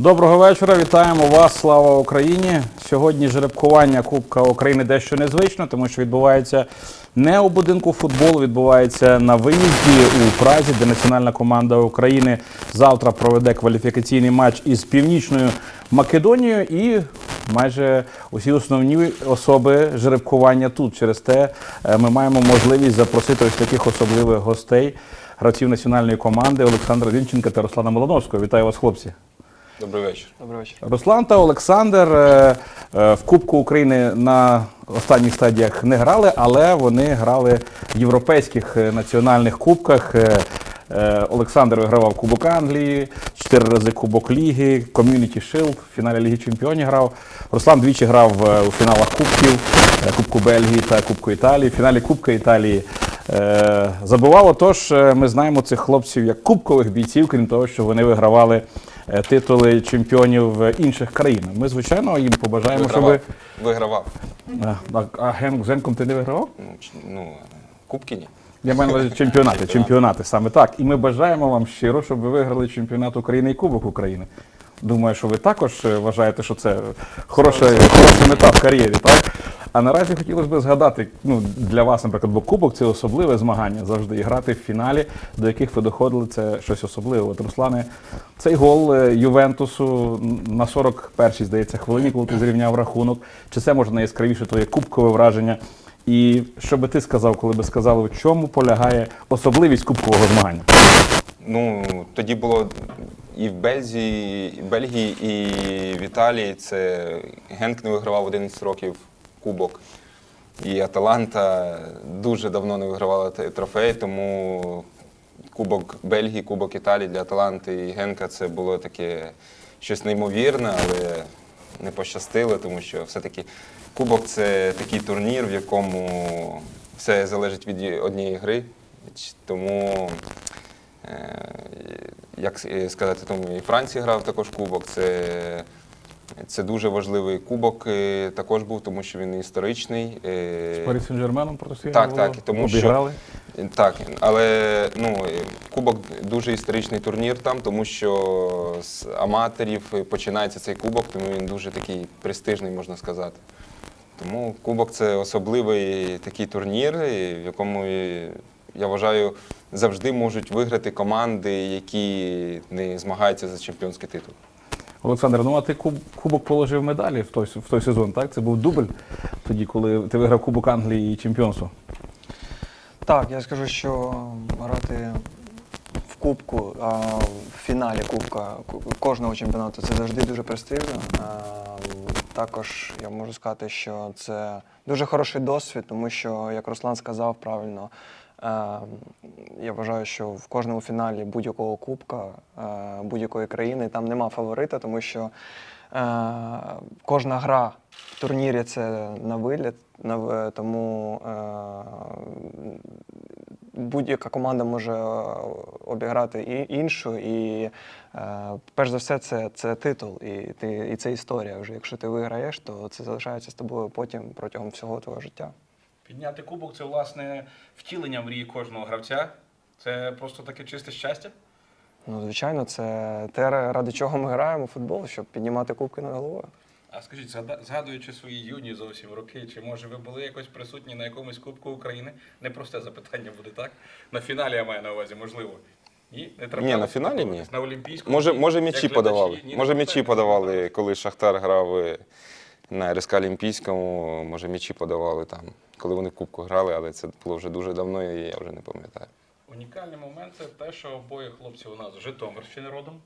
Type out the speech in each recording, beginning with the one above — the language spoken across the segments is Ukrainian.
Доброго вечора, вітаємо вас, слава Україні. Сьогодні жеребкування Кубка України дещо незвично, тому що відбувається не у будинку футболу, відбувається на виїзді у Празі, де національна команда України завтра проведе кваліфікаційний матч із Північною Македонією і майже усі основні особи жеребкування тут. Через те е, ми маємо можливість запросити ось таких особливих гостей, гравців національної команди Олександра Зінченка та Руслана Молоновського. Вітаю вас, хлопці. Добрий вечір. Добрий вечір. Руслан та Олександр е, е, в Кубку України на останніх стадіях не грали, але вони грали в європейських е, національних кубках. Олександр вигравав Кубок Англії, чотири рази Кубок Ліги, Community Shield, в фіналі Ліги Чемпіонів грав. Руслан двічі грав у фіналах Кубків, Кубку Бельгії та Кубку Італії. В фіналі Кубка Італії забував. Отож, е, ми знаємо цих хлопців як кубкових бійців, крім того, що вони вигравали титули чемпіонів е, інших країн. Ми, звичайно, їм побажаємо, щоб. Вигравав. Вигравав. А, а, а Ген, з Генком ти не вигравав? Ну, ч- ну, кубки ні. Я маю на увазі чемпіонати, чемпіонати, саме так. І ми бажаємо вам щиро, щоб ви виграли чемпіонат України і Кубок України. Думаю, що ви також е, вважаєте, що це хороша, хороша мета в кар'єрі, так? А наразі хотілося б згадати, ну, для вас, наприклад, бо Кубок це особливе змагання завжди. І грати в фіналі, до яких ви доходили, це щось особливе. От, Руслане, цей гол е, Ювентусу на 41-й, здається, хвилині, коли ти зрівняв рахунок. Чи це може найяскравіше твоє кубкове враження? І що би ти сказав, коли би сказали, в чому полягає особливість кубкового змагання? Ну, тоді було і в Бельзії, і в Бельгії, і в Італії. Це Генк не вигравав 11 років кубок. І Аталанта дуже давно не вигравала трофей, тому Кубок Бельгії, Кубок Італії для Аталанти і Генка це було таке щось неймовірне, але не пощастило, тому що все-таки Кубок це такий турнір, в якому все залежить від однієї гри. Тому, е, як сказати, тому і Франція грав також кубок. Це, це дуже важливий кубок е, також був, тому що він історичний. е, З Парі Сен-Жерменом проти Так, так, тому що- так, але ну, е, Кубок дуже історичний турнір там, тому що з аматорів починається цей кубок, тому він дуже такий престижний, можна сказати. Тому Кубок це особливий такий турнір, в якому, я вважаю, завжди можуть виграти команди, які не змагаються за чемпіонський титул. Олександр, ну а ти куб, кубок положив медалі в той, в той сезон, так? Це був дубль тоді, коли ти виграв Кубок Англії і чемпіонство. Так, я скажу, що грати в Кубку, а в фіналі Кубка кожного чемпіонату це завжди дуже престижно. Також я можу сказати, що це дуже хороший досвід, тому що, як Руслан сказав правильно, я вважаю, що в кожному фіналі будь-якого кубка, е, будь-якої країни там нема фаворита, тому що е, кожна гра в турнірі це на виліт, тому е, будь-яка команда може обіграти і іншу. І перш за все, це, це титул, і, ти, і це історія. Вже якщо ти виграєш, то це залишається з тобою потім протягом всього твого життя. Підняти кубок це власне втілення мрії кожного гравця. Це просто таке чисте щастя. Ну, звичайно, це те, ради чого ми граємо в футбол, щоб піднімати кубки над головою. А скажіть, згадуючи свої юні зовсім роки, чи може ви були якось присутні на якомусь Кубку України? Непросте запитання буде так. На фіналі я маю на увазі, можливо. Ні, не Ні, на фіналі ні. На Олімпійському. Може, може м'ячі подавали. Ні, Може м'ячі подавали, коли Шахтар грав е, на РСК Олімпійському, може м'ячі подавали там, коли вони в Кубку грали, але це було вже дуже давно і я вже не пам'ятаю. Унікальний момент це те, що обоє хлопці у нас Житомирщини родом.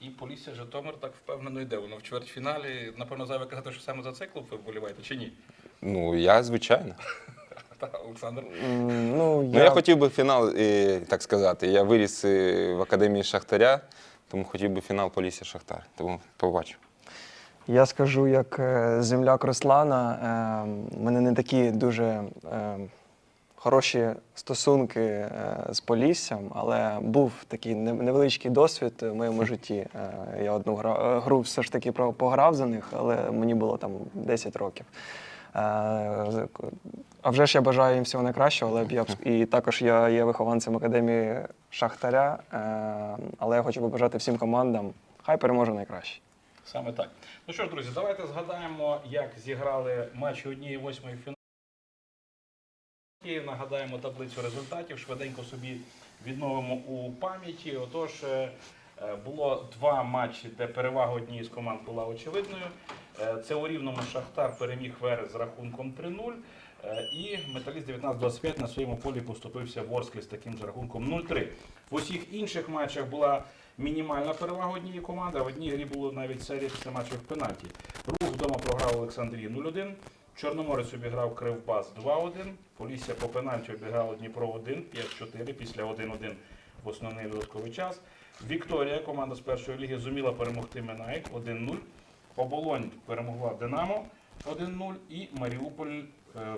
І Полісся Житомир так впевнено йде. Воно в чвертьфіналі. Напевно, зайве казати, що саме за цей клуб ви вболіваєте, чи ні? Ну, я, звичайно. Та, Олександр. Ну, Ну, я хотів би фінал, так сказати. Я виріс е, в академії Шахтаря, тому хотів би фінал Полісся Шахтар. Тому побачу. Я скажу, як е, земляк Руслана, е, в мене не такі дуже е, хороші стосунки е, з Поліссям, але був такий невеличкий досвід в моєму житті. Е, Я одну е, гру все ж таки про- пограв за них, але мені було там 10 років. Е, А вже ж я бажаю їм всього найкращого, але б я б- і також я є вихованцем академії Шахтаря, е, але я хочу побажати всім командам, хай переможе найкраще. Саме так. Ну що ж, друзі, давайте згадаємо, як зіграли матчі однієї восьмої фіналу. І нагадаємо таблицю результатів, швиденько собі відновимо у пам'яті. Отож, е, е, було два матчі, де перевага однієї з команд була очевидною. Е, Це у рівному Шахтар переміг Верес з рахунком 3-0. е, І Металіст 19-25 на своєму полі поступився Ворсклі з таким же рахунком 0-3. В усіх інших матчах була мінімальна перевага однієї команди, а в одній грі було навіть серія після матчів пенальті. Рух вдома програв Олександрії 0-1. Чорноморець обіграв Кривбас 2-1. Полісся по пенальті обіграло Дніпро 1, 5-4 після 1-1 в основний додатковий час. Вікторія, команда з першої ліги, зуміла перемогти Минайк 1-0. Оболонь перемогла Динамо 1-0 і Маріуполь е,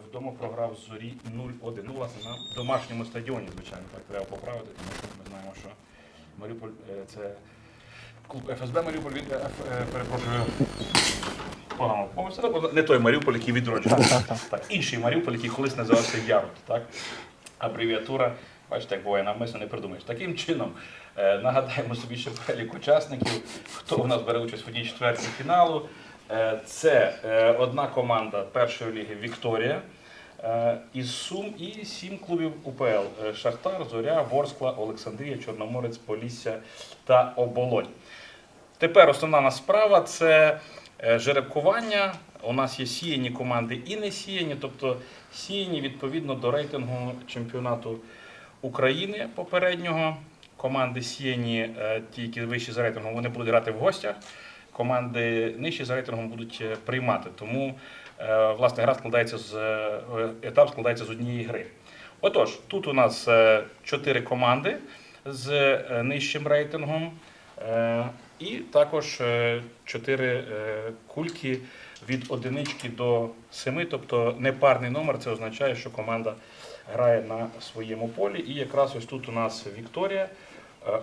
вдома програв Зорі 0-1. Ну, власне, на домашньому стадіоні, звичайно, так треба поправити, тому що ми знаємо, що Маріуполь е, це клуб ФСБ Маріуполь від е, е, перепрошую. Погано. Ну, Не той Маріуполь, який Так, інший Маріуполь, який колись називався Ярут, так? Абревіатура, бачите, як буває навмисно не придумаєш. Таким чином, нагадаємо собі ще перелік учасників, хто у нас бере участь в одній четвертій фіналу. Це одна команда першої ліги Вікторія. Е, Із Сум і сім клубів УПЛ: Е, Шахтар, Зоря, Ворскла, Олександрія, Чорноморець, Полісся та Оболонь. Тепер основна нас справа це е, жеребкування. У нас є сіяні команди і не сіяні, тобто сіяні відповідно до рейтингу чемпіонату України попереднього. Команди сіяні, ті, які вищі за рейтингом, вони будуть грати в гостях. Команди нижчі за рейтингом будуть приймати. Тому власне гра складається з е, етап складається з однієї гри. Отож, тут у нас е, чотири команди з е, нижчим рейтингом. Е, І також е, чотири е, кульки від одинички до семи, тобто непарний номер. Це означає, що команда грає на своєму полі. І якраз ось тут у нас Вікторія, е,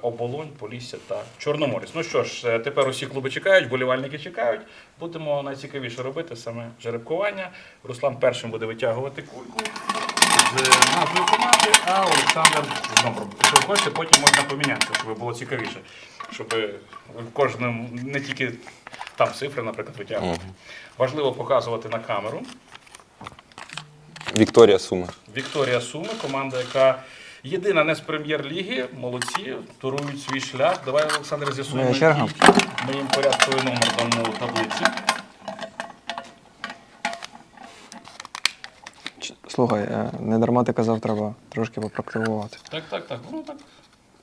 Оболонь, Полісся та Чорноморець. Ну що ж, е, тепер усі клуби чекають, болівальники чекають. Будемо найцікавіше робити саме жеребкування. Руслан першим буде витягувати кульку з назвою команди, а Олександр з номером. Якщо хочете, потім можна поміняти, щоб було цікавіше. Щоб кожному не тільки там цифри, наприклад, витягувати. Важливо показувати на камеру. Вікторія Суми. Вікторія Суми, команда, яка єдина не з прем'єр-ліги. Молодці, турують свій шлях. Давай, Олександр, з'ясуємо, черга. ми їм порядковий номер дамо у таблиці. Слухай, е, не дарма ти казав, треба трошки попрактикувати. Так, так, так. Ну так.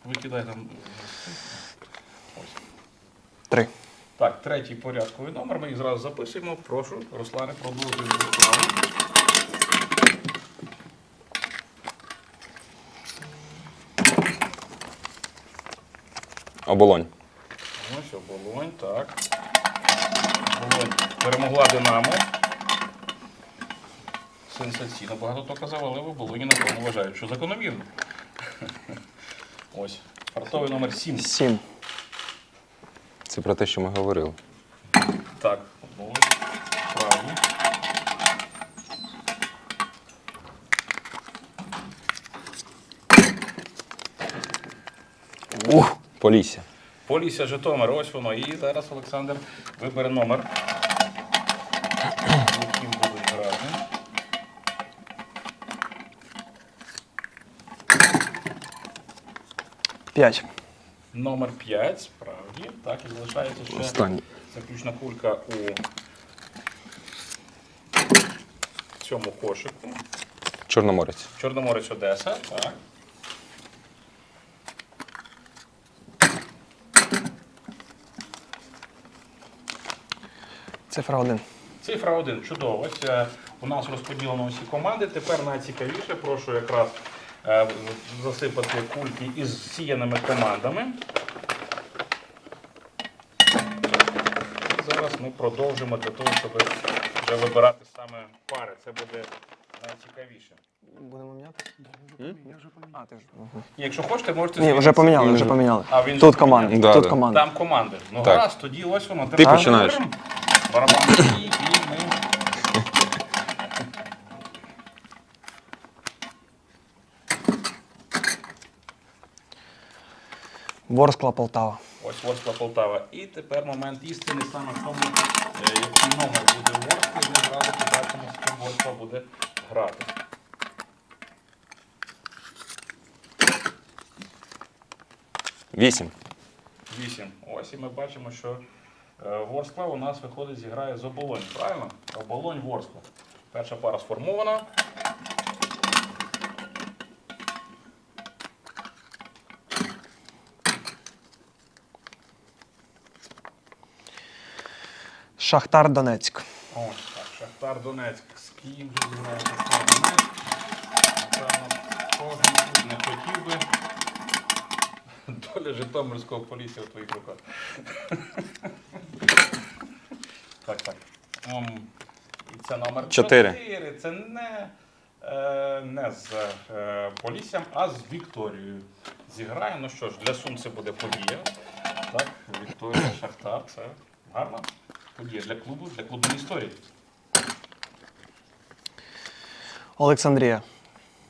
Викидай там. Три. Так, третій порядковий номер. Ми їх зразу записуємо. Прошу, Руслане, продовжуємо справу. Оболонь. Ось оболонь, так. Оболонь перемогла Динамо. Сенсаційно багато хто казав, але в оболоні, напевно, вважають, що закономірно. Ось. Фартовий номер 7. Сім. Це про те, що ми говорили. Так, оболонь. Правильно. Ух. Полісся. Полісся Житомир, ось воно. І зараз Олександр вибере номер. Яким будуть грати. П'ять. Номер 5, справді. Так, і залишається ще Останній. заключна кулька у цьому кошику. Чорноморець. Чорноморець Одеса. Так. Цифра один. Цифра 1. Чудово. Ось е, у нас розподілено усі команди. Тепер найцікавіше, прошу якраз е, засипати кульки із сіяними командами. І зараз ми продовжимо для того, щоб вже вибирати саме пари. Це буде найцікавіше. Будемо міняти? А, ти ж. І Якщо хочете, можете Ні, вже змінити. поміняли, вже поміняли. А він Тут вже поміняв? Да, Тут да. команда. Там команди. Ну Так. гаразд, тоді ось воно. Ти Тепер починаєш. Барабан і, і ми. Ворскла Полтава. Ось Ворскла Полтава. І тепер момент істини саме в тому, е, який номер буде у Ворсклі. Ми зразу побачимо, з ким Ворскла буде грати. Вісім. 8. Ось і ми бачимо, що Ворскла у нас виходить, зіграє з оболонь. Правильно? Оболонь Ворскла. Перша пара сформована. Шахтар Донецьк. Ось так, Шахтар Донецьк. З ким же зіграє Шахтар Донецьк? Напевно, кожен не хотів би. Доля Житомирського поліція у твоїх руках. Так, так. Ем, І це номер Чотири. 4. Це не, е, не з е, Поліссям, а з Вікторією. Зіграє. Ну що ж, для Сум це буде подія. Так, Вікторія Шахтар. Це гарна подія для клубу, для клубної історії. Олександрія.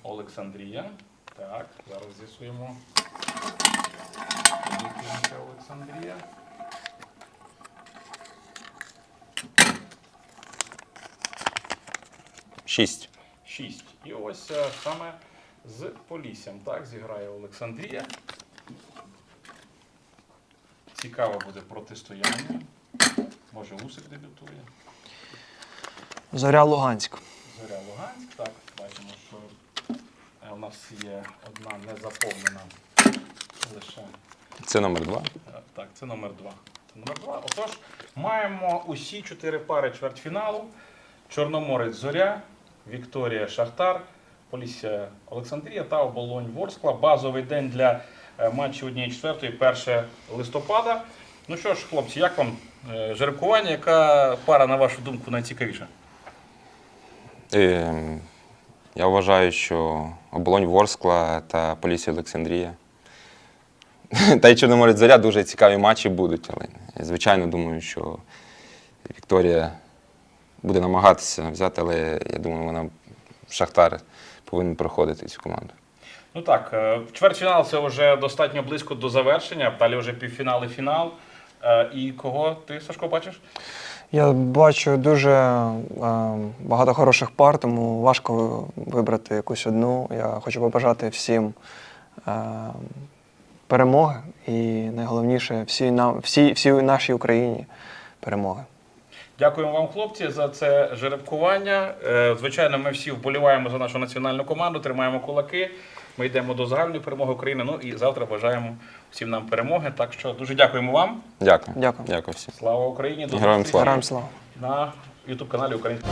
Олександрія. Так, зараз з'ясуємо. Олександрія. Шість. 6. І ось е, саме з Поліссям. Так, зіграє Олександрія. Цікаве буде протистояння. Може, Усик дебютує. Зоря Луганськ. Зоря Луганськ. Так, бачимо, що у нас є одна незаповнена лише. Це номер два. Е, Так, це номер два. Це номер два. Отож, маємо усі чотири пари чвертьфіналу. Чорноморець Зоря, Вікторія Шахтар, Полісся Олександрія та Оболонь Ворскла. Базовий день для е, матчів 1-4, 1 листопада. Ну що ж, хлопці, як вам е, жеребкування? Яка пара, на вашу думку, найцікавіша? Е, Я вважаю, що оболонь Ворскла та Полісся Олександрія. Та й Чорноморець Зоря дуже цікаві матчі будуть, але звичайно думаю, що Вікторія буде намагатися взяти, але я думаю, вона Шахтар повинен проходити цю команду. Ну так, е, чвертьфінал це вже достатньо близько до завершення. Далі вже півфінал і фінал. Е, І кого ти, Сашко, бачиш? Я бачу дуже е, багато хороших пар, тому важко вибрати якусь одну. Я хочу побажати всім е, перемоги і найголовніше всій, нам, всій, всій нашій Україні перемоги. Дякуємо вам, хлопці, за це жеребкування. Е, Звичайно, ми всі вболіваємо за нашу національну команду, тримаємо кулаки. Ми йдемо до загальної перемоги України. Ну і завтра бажаємо всім нам перемоги. Так що дуже дякуємо вам. Дякую. Дякую. Дякую всім. Слава Україні! До Героям слава. Героям слава! на ютуб каналі Українська.